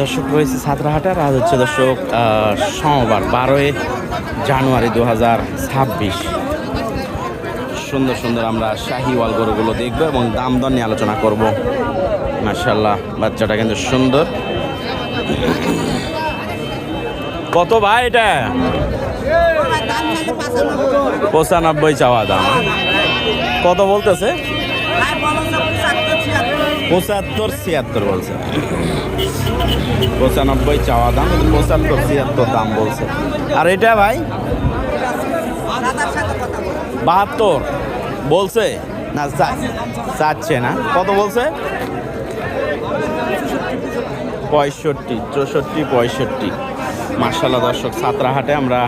দর্শক রয়েছে সাতরাহাটার আজ হচ্ছে দর্শক সোমবার, বারোই জানুয়ারি দু হাজার ছাব্বিশ। সুন্দর সুন্দর আমরা শাহিওয়াল গরুগুলো দেখব এবং দাম দর নিয়ে আলোচনা করব। মার্শাল্লাহ বাচ্চাটা কিন্তু সুন্দর। কত ভাই এটা? পঁচানব্বই চাওয়া দাম। কত বলতেছে? পঁচাত্তর ছিয়াত্তর বলছে। পঁচানব্বই চাওয়া দাম পঁচাত্তর ছিয়াত্তর দাম বলছে। আর এটা ভাই? বাহাত্তর। বলছে? না চাচ্ছে না। কত বলছে? পঁয়ষট্টি, চৌষট্টি, পঁয়ষট্টি। মার্শাল্লাহ দর্শক, সাতরাহাটে আমরা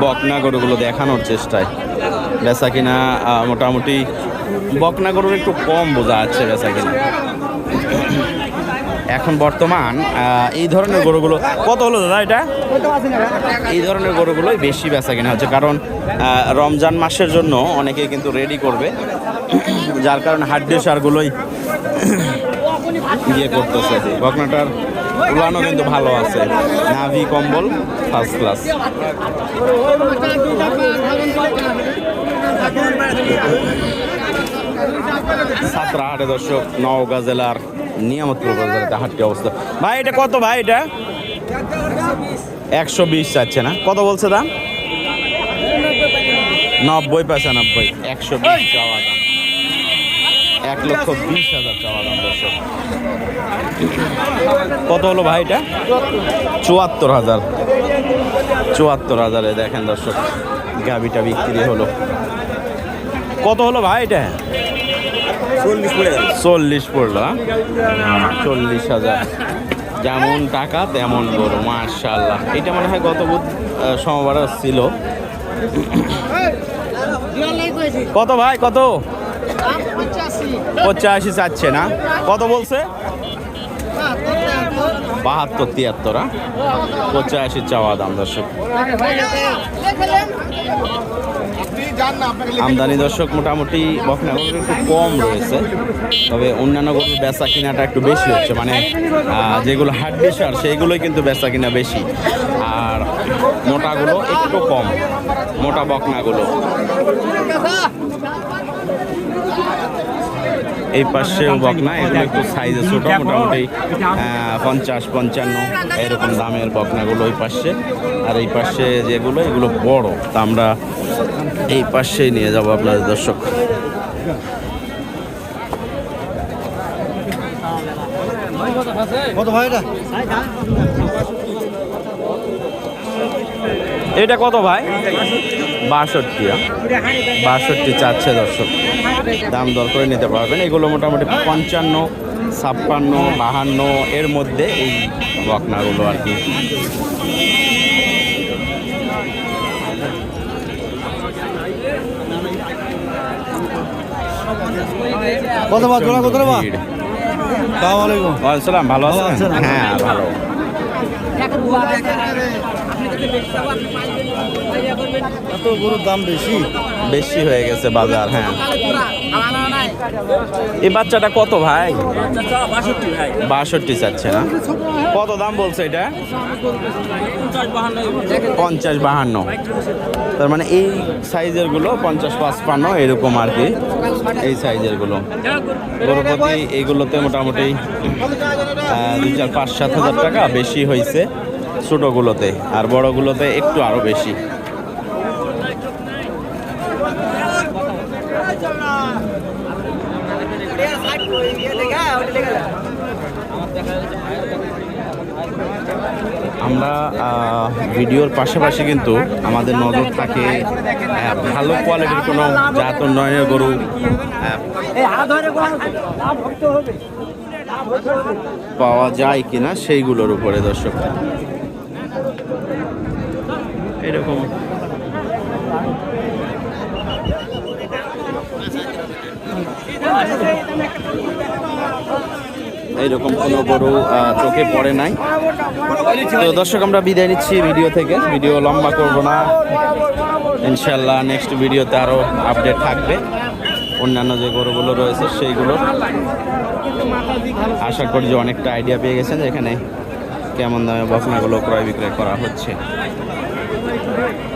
বকনা গরুগুলো দেখানোর চেষ্টায়। বেচা কিনা মোটামুটি বকনা গরুর একটু কম বোঝা যাচ্ছে বেচা কিনা এখন বর্তমান এই ধরনের গরুগুলো, কত হলো দাদা এটা? এই ধরনের গরুগুলোই বেশি বেচা কিনা হচ্ছে, কারণ রমজান মাসের জন্য অনেকে কিন্তু রেডি করবে, যার কারণে হাড্ডি সারগুলোই ইয়ে করতেছে। বকনাটার উলানো কিন্তু ভালো আছে। নাভি কম্বল ফার্স্ট ক্লাস সাতরা হাটে দর্শক নওগাঁ জেলার নিয়ামতপুর বাজারে হাটটি অবস্থা ভাই, এটা কত ভাই এটা? একশো বিশ চাচ্ছে না। কত বলছে দাম? নব্বই পঁচানব্বই। একশো বিশ চাওয়া দাম। এক লক্ষ বিশ হাজার চাওয়া দাম দর্শক। কত হলো ভাই এটা? চুয়াত্তর হাজার। চুয়াত্তর হাজারে দেখেন দর্শক, গাবিটা বিক্রি হলো। কত হলো ভাই এটা? চল্লিশ পড়ল হ্যাঁ? চল্লিশ হাজার। যেমন টাকা তেমন গরু মার্শাল্লাহ এটা মনে হয় গত বুধ সোমবার ছিল কত ভাই কত? পঁচাশি চাচ্ছে না। কত বলছে? বাহাত্তর, তিয়াত্তর? পঁচাশি চাওয়া দাম, দর্শক। আমদানি, দর্শক, মোটামুটি বকনা গরুর একটু কম রয়েছে। তবে অন্যান্য গরুর বেচা কিনাটা একটু বেশি হচ্ছে। মানে যেগুলো হাড্ডি সার সেইগুলোই কিন্তু বেচা কিনা বেশি। আর মোটাগুলো একটু কম। মোটা বকনাগুলো। এই পাশেও বকনা এগুলো একটু সাইজে ছোট, মোটামুটি পঞ্চাশ, পঞ্চান্ন, এরকম দামের বকনাগুলো ওই পাশে। আর এই পাশে যেগুলো, এগুলো বড়। তা আমরা এই পাশেই নিয়ে যাব আপনাদের দর্শক। কত ভাই এটা? এটা কত ভাই? বাষট্টি? বাষট্টি চাচ্ছে দর্শক। দাম দর করে নিতে পারবেন। এগুলো মোটামুটি পঞ্চান্ন ছাপ্পান্ন বাহান্ন এর মধ্যে এই বকনাগুলো আর কি। কত বা জোড়া কত বা ভিড়। সালাম আলাইকুম। ওয়ালাইকুম ভালো আছেন? হ্যাঁ ভালো। এত গরুর দাম বেশি? বেশি হয়ে গেছে বাজার হ্যাঁ। এই বাচ্চাটা কত ভাই? বাষট্টি চাচ্ছে না। কত দাম বলছে এটা? পঞ্চাশ বাহান্ন। তার মানে এই সাইজেরগুলো পঞ্চাশ পাঁচপান্ন, এরকম আর কি, এই সাইজেরগুলো। গরুপতি এইগুলোতে মোটামুটি দুই চার পাঁচ সাত হাজার টাকা বেশি হয়েছে ছোটোগুলোতে আর বড়গুলোতে একটু আরও বেশি। আমরা ভিডিওর পাশাপাশি কিন্তু আমাদের নজর থাকে ভালো কোয়ালিটির কোনো জাত উন্নয়নের গরু পাওয়া যায় কিনা সেইগুলোর উপরে দর্শক। এরকম। এইরকম কোনো গরু চোখে পড়ে নাই। তো দর্শক, আমরা বিদায় নিচ্ছি ভিডিও থেকে। ভিডিও লম্বা করব না। ইনশাল্লাহ নেক্সট ভিডিওতে আরও আপডেট থাকবে। অন্যান্য যে গরুগুলো রয়েছে, সেইগুলো। আশা করি যে অনেকটা আইডিয়া পেয়ে গেছেন যে এখানে কেমন দামে বকনাগুলো ক্রয় বিক্রয় করা হচ্ছে। Thank you.